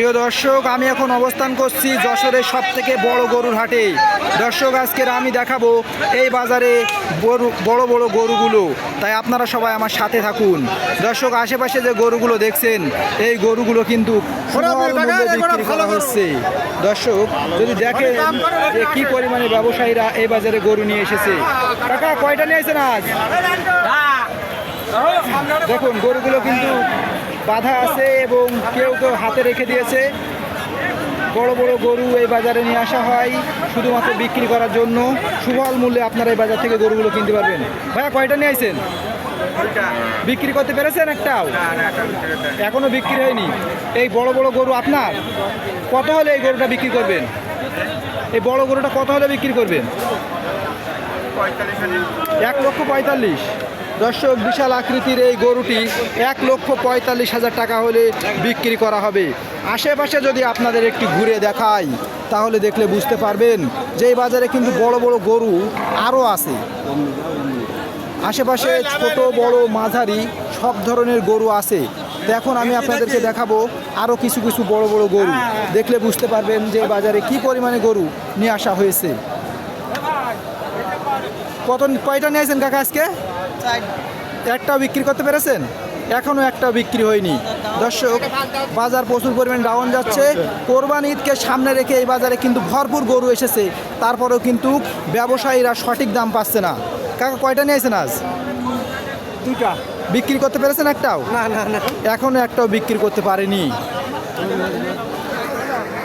প্রিয় দর্শক আমি এখন অবস্থান করছি যশোরের সব থেকে বড় গরুর হাটে। দর্শক আজকের আমি দেখাবো এই বাজারে গরু বড় বড় গরুগুলো। তাই আপনারা সবাই আমার সাথে থাকুন। দর্শক আশেপাশে যে গরুগুলো দেখছেন এই গরুগুলো কিন্তু বিক্রি করা হচ্ছে। দর্শক যদি দেখেন যে কি পরিমাণে ব্যবসায়ীরা এই বাজারে গরু নিয়ে এসেছে। কাকা কয়টা নিয়ে এসেছেন আজ? দেখুন গরুগুলো কিন্তু বাধা আছে এবং কেউ কেউ হাতে রেখে দিয়েছে। বড় বড় গরু এই বাজারে নিয়ে আসা হয়, শুধুমাত্র বিক্রি করার জন্য। সুফল মূল্যে আপনারা এই বাজার থেকে গরুগুলো কিনতে পারবেন। ভাইয়া, কয়টা নিয়ে আসছেন বিক্রি করতে পেরেছেন একটাও? এখনও বিক্রি হয়নি। এই বড় বড় গরু আপনার? কত হলে এই গরুটা বিক্রি করবেন? এই বড় গরুটা কত হলে বিক্রি করবেন? এক লক্ষ পঁয়তাল্লিশ। দর্শক, বিশাল আকৃতির এই গরুটি এক লক্ষ পঁয়তাল্লিশ হাজার টাকা হলে বিক্রি করা হবে। আশেপাশে যদি আপনাদের একটি ঘুরে দেখাই, তাহলে দেখলে বুঝতে পারবেন যে এই বাজারে কিন্তু বড় বড় গরু আরও আছে। আশেপাশে ছোট, বড়, মাঝারি সব ধরনের গরু আছে। তো এখন আমি আপনাদেরকে দেখাবো আরও কিছু কিছু বড় বড় গরু। দেখলে বুঝতে পারবেন যে বাজারে কি পরিমাণে গরু নিয়ে আসা হয়েছে। কত কয়টা নিয়েছেন কাকা আজকে? একটাও বিক্রি করতে পেরেছেন? এখনও একটাও বিক্রি হয়নি। দর্শক বাজার প্রচুর পরিমাণে ডাউন যাচ্ছে। কোরবান ঈদকে সামনে রেখে এই বাজারে কিন্তু ভরপুর গরু এসেছে। তারপরেও কিন্তু ব্যবসায়ীরা সঠিক দাম পাচ্ছে না। কাকা কয়টা নিয়েছেন আজ? দুটা বিক্রি করতে পেরেছেন একটাও? না না না। এখনও একটাও বিক্রি করতে পারেনি।